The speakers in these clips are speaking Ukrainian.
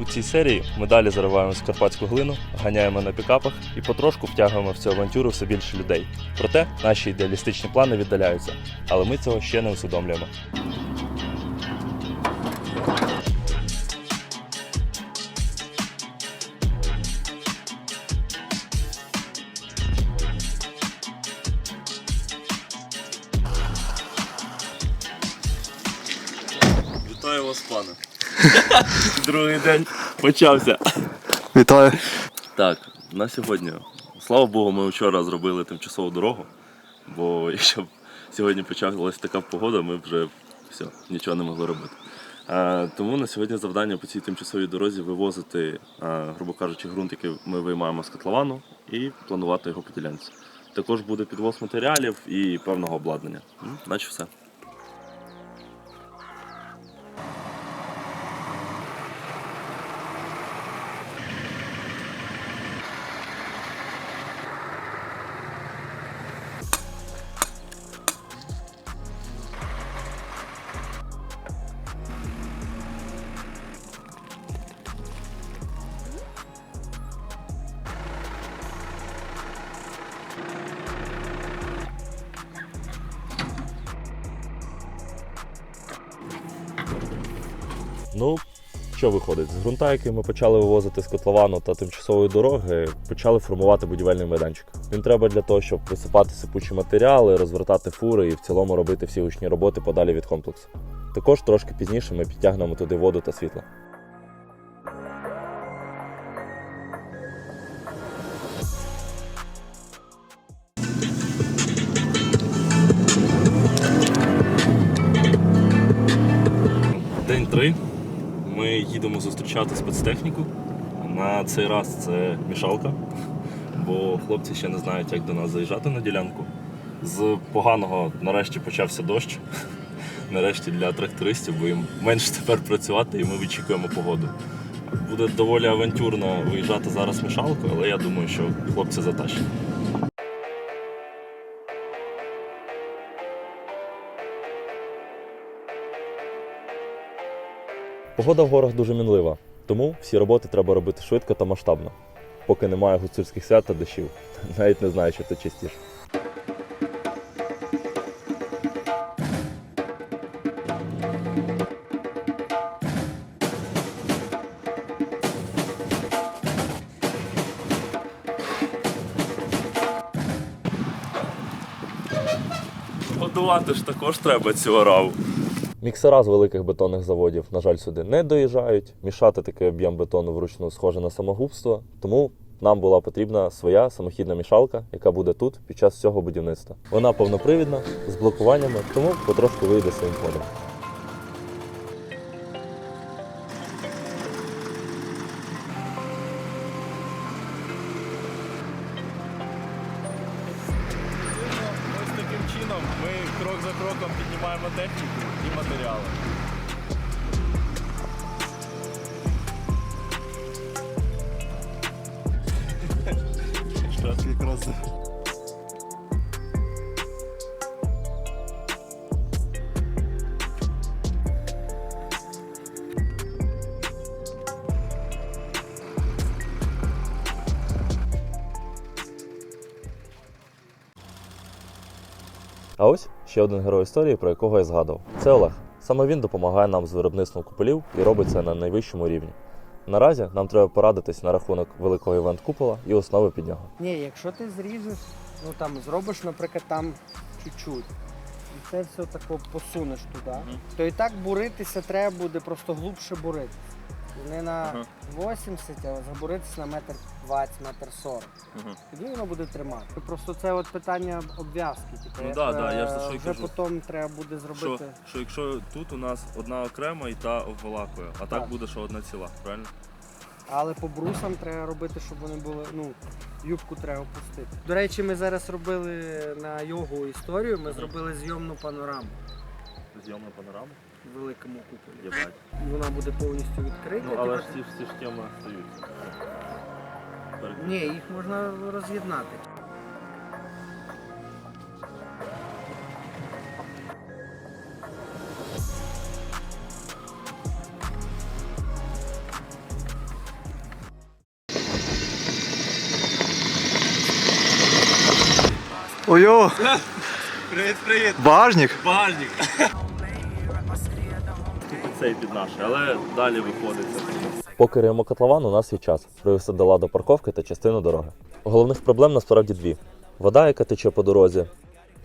У цій серії ми далі зариваємо скарпатську глину, ганяємо на пікапах і потрошку втягуємо в цю авантюру все більше людей. Проте наші ідеалістичні плани віддаляються, але ми цього ще не усвідомлюємо. Вітаю вас, пане. Другий день почався. Вітаю. Так, на сьогодні. Слава Богу, ми вчора зробили тимчасову дорогу, бо якщо б сьогодні почалася така погода, ми б вже все, нічого не могли робити. Е, тому на сьогодні завдання по цій тимчасовій дорозі вивозити, е, грубо кажучи, ґрунт, який ми виймаємо з котловану, і планувати його по ділянці. Також буде підвоз матеріалів і певного обладнання. М, Наче все. Ну, що виходить? З ґрунта, який ми почали вивозити з котловану та тимчасової дороги, почали формувати будівельний майданчик. Він треба для того, щоб висипати сипучі матеріали, розвертати фури і в цілому робити всі гучні роботи подалі від комплексу. Також трошки пізніше ми підтягнемо туди воду та світло. Їдемо спецтехніку. На цей раз це мішалка, бо хлопці ще не знають, як до нас заїжджати на ділянку. З поганого нарешті почався дощ. Нарешті для трактористів, бо їм менше тепер працювати і ми вичікуємо погоду. Буде доволі авантюрно виїжджати зараз мішалкою, але я думаю, що хлопці затащать. Погода в горах дуже мінлива, тому всі роботи треба робити швидко та масштабно, поки немає гуцульських свят та дощів. Навіть не знаю, що це частіше. Годувати ж також треба цю ораву. Міксера з великих бетонних заводів, на жаль, сюди не доїжджають. Мішати такий об'єм бетону вручну схоже на самогубство. Тому нам була потрібна своя самохідна мішалка, яка буде тут під час цього будівництва. Вона повнопривідна, з блокуваннями, тому потрошку вийде своїм ходом. Якраз А ось ще один герой історії, про якого я згадував. Це Олег. Саме він допомагає нам з виробництвом куполів і робить це на найвищому рівні. Наразі нам треба порадитись на рахунок великого івент купола і основи під нього. Ні, якщо ти зріжеш, ну там зробиш, наприклад, там чуть-чуть, і це все тако посунеш туди, то і так буритися треба буде просто глубше буритися. Не на Ага. 80, а забуритися на метр 20, метр 40. Мгм. Тоді воно буде тримати. Просто це от питання обв'язки. Типу, Ну як, да, да, я ж за е, що й вже кажу. потім треба буде Що, зробити. що якщо тут у нас одна окрема і та обволакує, а так, Так. буде, що одна ціла, правильно? Але по брусам треба робити, щоб вони були, ну, юбку треба опустити. До речі, ми зараз робили на йогу історію, ми зробили зйомну панораму Зйомна панорама, великому куполі. Я бачу. Вона буде повністю відкрита. Ну, але типу, ж ці всі ж теми остаються. Ні, їх можна роз'єднати. Ой-о! Привіт-привіт! Багажник? Багажник. Цей під наш, але далі виходить. Поки риємо котлован, у нас є час привести до ладу парковки та частину дороги. Головних проблем насправді дві: вода, яка тече по дорозі,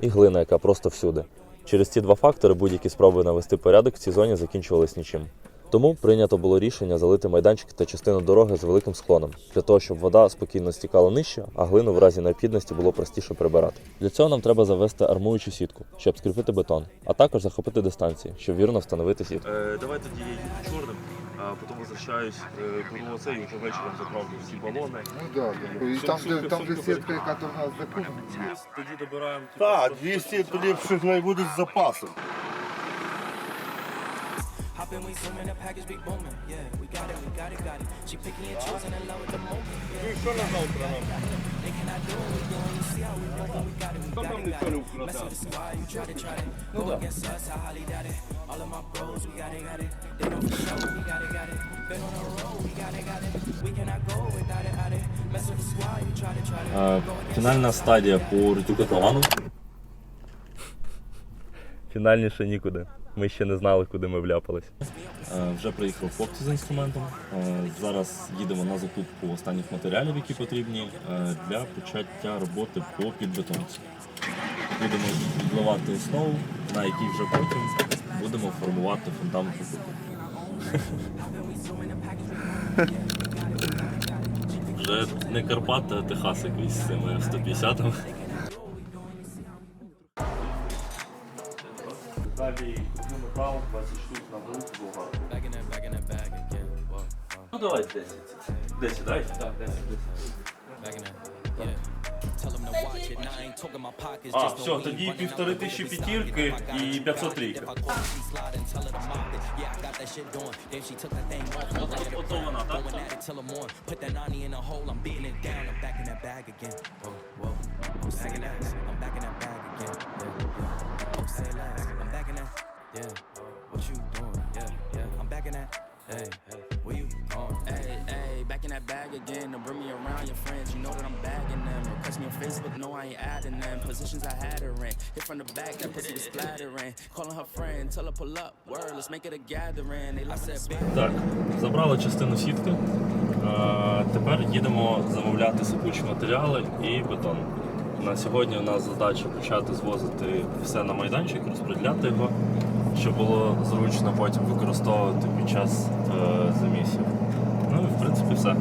і глина, яка просто всюди. Через ці два фактори будь-які спроби навести порядок в цій зоні закінчувались нічим. Тому прийнято було рішення залити майданчик та частину дороги з великим склоном, для того, щоб вода спокійно стікала нижче, а глину в разі необхідності було простіше прибирати. Для цього нам треба завести армуючу сітку, щоб скріпити бетон, а також захопити дистанції, щоб вірно встановити сітку. Е, давай тоді я їду чорним, а потім возвращаюсь, беру оце і вже вечором заправлю всі балони. Ну да, да. И там, де, там де сітка, яка до нас закуплена. Тоді добираємо Так, 200 ліпших найбудуть з запасом. Hopping, we swimming, the package be booming. Yeah, we got it, we got it, got it. She picking and choosing in love with the moment. Ну і що на завтра нам? They cannot do what we doing. You see how we moving, we got it, we Що got нам it, ніхто got не it. Mess вкрадав? with the squad, you try to try it. Go against us, I highly doubt it. All of my bros, we got it, got it. They know for sure, we got it, got it. Been on the road, we got it, got it. We cannot go without it, out it. Mess with the squad, you try to try it. Go against Фінальна стадія по риту котловану. Фінальніше нікуди. Ми ще не знали, куди ми вляпались. Вже приїхав хлопці з інструментом. Е, Зараз їдемо на закупку останніх матеріалів, які потрібні е, для почаття роботи по підбетонці. Будемо відливати основу, на якій вже потім будемо формувати фундамент. Вже не Карпати, а Техас якийсь з цими that, back in that bag again. Whoa, whoa. Ну давай 10. 10, дай? Так, 10. Back in that, yeah. Tell them to watch it. Now I ain't talking my pockets. А, just все, know we тоді running out півтори the way тисячі that we п'ятірки slide. If I got і it, you 500 got it. трійка. If I call Yeah. What you doing? Yeah, yeah. I'm back in that. Hey, hey. Where you going? Hey, hey, back in that bag again. To bring me around your friends, you know that I'm bagging them. Request me on Facebook, no, I ain't adding them. Positions I had her in. Hit from the back, that pussy was splattering. Calling her friend, tell her pull up. Word, let's make it a gathering. They like said, bitch. Так, забрали частину сітки. Е, Тепер їдемо замовляти сипучі матеріали і бетон. На сьогодні у нас задача почати звозити все на майданчик, розподіляти його, щоб було зручно потім використовувати під час е, замісів. Ну і в принципі все.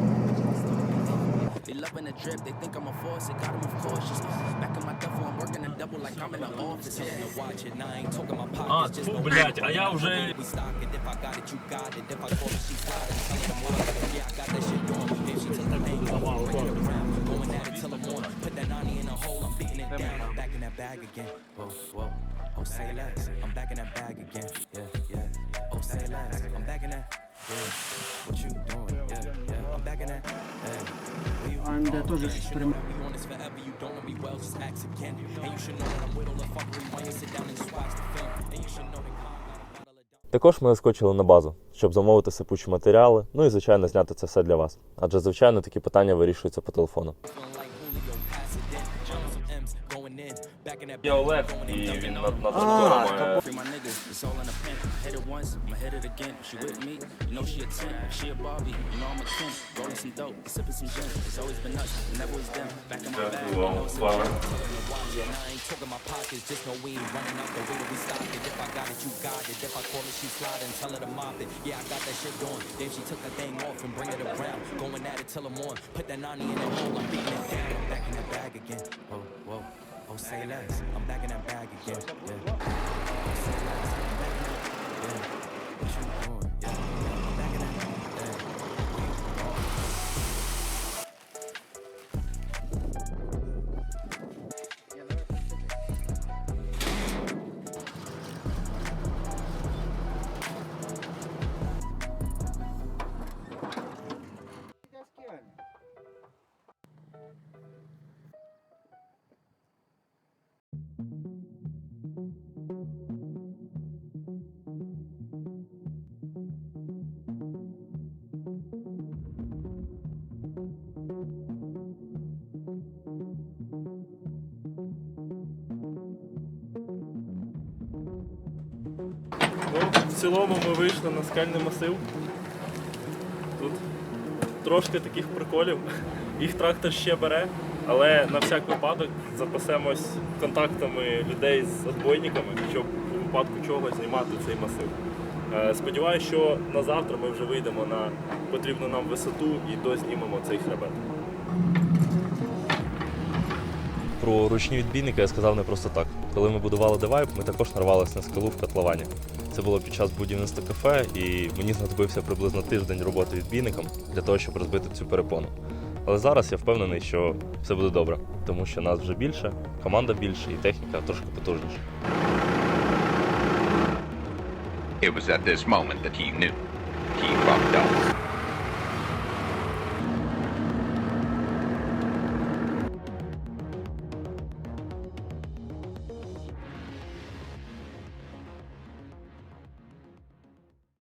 They loving the drip, they think I'm a force. It got 'em, of course. Just back in my duffel, I'm working a double like I'm in the office. Tell them to watch it. Now I ain't talking my А, pockets. Just тьфу, know we блядь, а я running out the вже way that we stock it. If I got it, you got it. If I call her, she slide and tell her to mop it. Yeah, I got that shit doing. If she took that thing off, I'm bringing it around. Going at it till I'm on. Put that 90 in a hole. I'm beating it down. I'm back in that bag again. Whoa, whoa. Oh, say less. I'm back in that bag again. Yeah, yeah. Oh, say less. I'm back in that. Yeah. What you doing? Yeah, yeah. I'm back in that. That I'm the that. Також ми заскочили на базу, щоб замовити сипучі матеріали, ну і звичайно зняти це все для вас. Адже звичайно такі питання вирішуються по телефону. in. Back in that Я Олег, і він над над трактором має Free my niggas, it's all in the pen. Hit it once, I'ma hit it again. She with me, you know she a 10. She a Barbie, you know I'm a 10. Rolling some dope, sipping some gin. It's always been us, never was them. Back in my bag, you know it's a Дякую gem. watch it. Now I ain't talking my pockets. Just know we ain't running out the way that we stock it. If I got it, you got it. If I call it, she slide and tell her to mop it. Yeah, I got that shit going. Then she took that thing off and bring it around. Going at it till I'm on. Put that 90 in the hole. I'm beating it down. I'm back in that bag again. Whoa, whoa. Say less. I'm back in that bag again. Yeah. Цілому ми вийшли на скельний масив. Тут трошки таких приколів. Їх трактор ще бере, але на всяк випадок запасемось контактами людей з отбойниками, щоб у випадку чого знімати цей масив. Е, Сподіваюсь, що на завтра ми вже вийдемо на потрібну нам висоту і дознімемо цей хребет. Про ручні відбійники я сказав не просто так. Коли ми будували девайп, ми також нарвалися на скалу в котловані. Це було під час будівництва кафе, і мені знадобився приблизно тиждень роботи відбійником для того, щоб розбити цю перепону. Але зараз я впевнений, що все буде добре, тому що нас вже більше, команда більше і техніка трошки потужніша. It was at this moment that he knew. He fucked up.